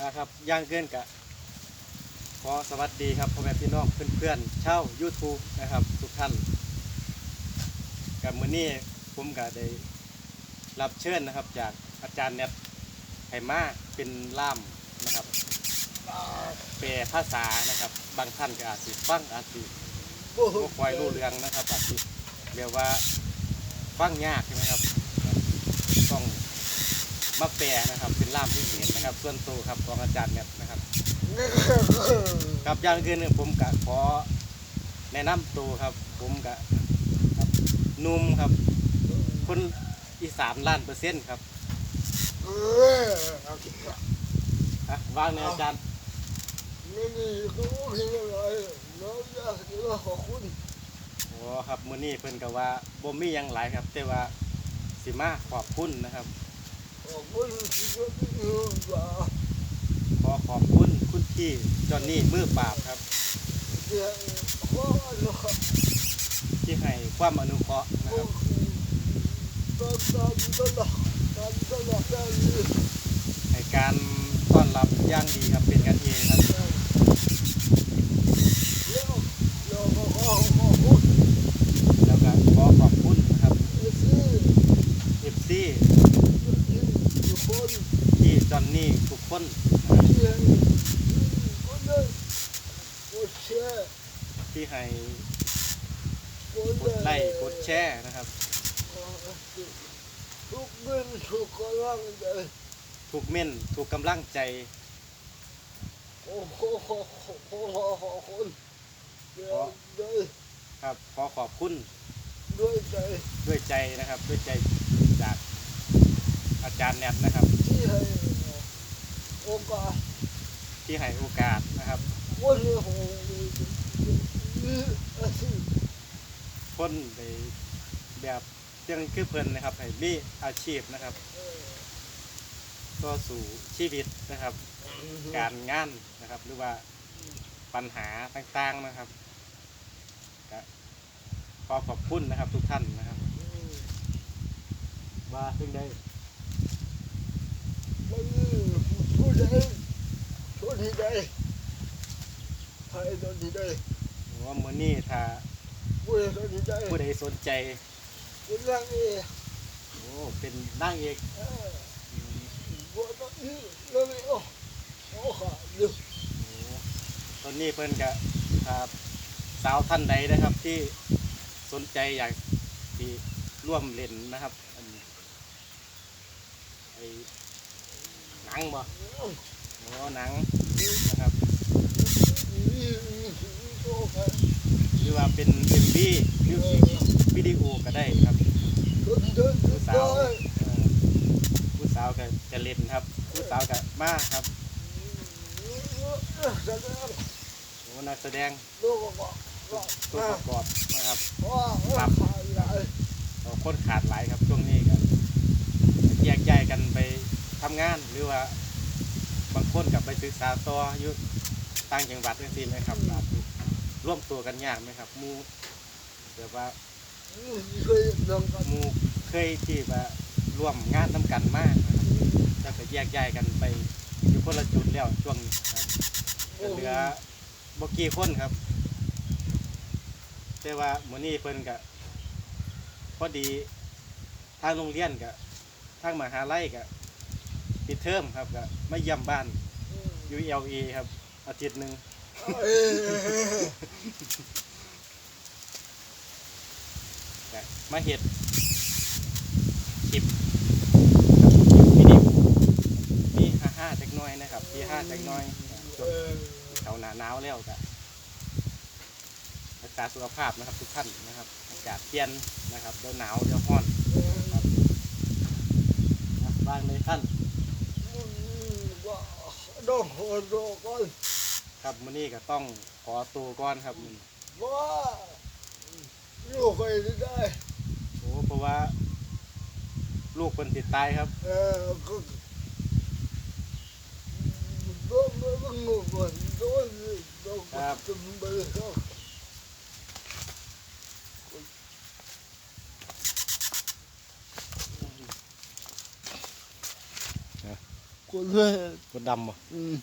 นะครับย่างเกินกะขอสวัสดีครับพ่อแม่พี่น้องเพื่อนๆเช่า YouTube นะครับ ทุกท่านกับมื้อนี้ผมก็ได้รับเชิญนะครับ จากอาจารย์เน็ตไหมาเป็นล่ามนะครับแปลภาษานะครับ บางท่านก็อาจจะฟังอาจจะไม่ควายรู้เรื่องนะครับอาจจะ รียกว่าฟังยากใช่ไหมครับ ต้องมาแปลนะครับ เป็นล่ามพิเศษนะครับ ส่วนตัวครับของอาจารย์เนี่ยนะครับ ครับอย่างอื่นเนี่ยผมกะขอแนะนำตัวครับ ผมกะครับนุ่มครับ คนอีสานล้านเปอร์เซ็นต์ครับอ่วางในอาจารย์ ไม่มีเขาคิดอะไรน้องอยากจะนของคุณ อ๋อครับมื้อนี้เพิ่นก็ว่าบ่มีหยังหลายครับ แต่ว่าสิมาขอบคุณนะครับ ขอบคุณขอขอบคุณคุณพี่จอนนี่มือปราบครับ ที่ให้ความอนุเคราะห์นะครับ ให้การต้อนรับย่างดีครับเป็นกันเองครับ ที่ให้我ก的ดไลค์กดแชร์นะครับ ทุกเงินทุกกำลังใจทุกเม่นทุกกำลังใจขอขอขอขอขอขอขอคนเดี๋ยวด้วยครับขอขอบคุณด้วยใจด้วยใจนะครับด้วยใจจากอาจารย์แนทนะครับ ที่ให้โอกาสที่ให้โอกาสนะครับ วันนี้ผมมีอาชีพ ค นในแบบเรื่องคือเพิ่นนะครับให้มีอาชีพนะครับก็สู่ชีวิตนะครับ การงานนะครับ หรือว่าปัญหาต่างๆนะครับก็ขอขอบคุณนะครับ ทุกท่านนะครับ ว่าซึ่งได้วันนี้ผู้ใดผู้ที่ใดใครตัวที่ใดว่ามื้อนี้ถ้า ผู้ใดสนใจนใจเป็นนางเอกโอ้เป็นนางเอกต้องยืดเลยโอนนี้เพิ่นจะสาวท่านใดนะครับที่สนใจอยากที่ร่วมเล่นนะครับอ้หนังบ่โอ้หนังนะครับ รีมิวสิวิดีโอก็ได้ครับผู้สาวเอ่ผู้สาวก็จะเล่นครับผู้สาวก็มาครับโอ้นักแสดงตัวประกอบนะครับเราคนขาดหลายครับช่วงนี้ก็แยกย้ายกันไปทำงานหรือว่า บางคนกลับไปศึกษาต่ออยู่ต่างจังหวัดนั่นสิไหมครับร่วมตัวกันยากไหมครับมู แบบว่าเคยลองหมูเคยที่ว่าร่วมงานทำกันมากนะครับแต่วก็แยกย้ายกันไปอยู่คนละจุดแล้วช่วงนี้ครับเหลือบกี่คนครับ แต่ว่าโมนี่เพิ่นกับพอดีทางโรงเรียนกับทางมหาลัยกับปิดเทอมครับกับไม่ยำบ้าน ULE ครับ อาทิตย์หนึ่ง มาเห็ดคลิปวิดีโอที่ห้าห้าจักน้อยนะครับพี่ห้าจักน้อยจนเขาหนาหนาวแล้วกะรักษาสุขภาพนะครับทุกท่านนะครับอากาศเย็นนะครับเดี๋ยวหนาวเดี๋ยวร้อนนะครับบ้างเลยท่านดองโดก่อนครับมือนี้ก็ต้องขอตัวก่อนครับว้า ลูกไปได้ โอ้เพราะว่า ลูกเป็นติดตายครับเออก็บ่บ่บ่งูบ่โดนโดนตุ้บ่เข้าคนเลยคนดำอะอืม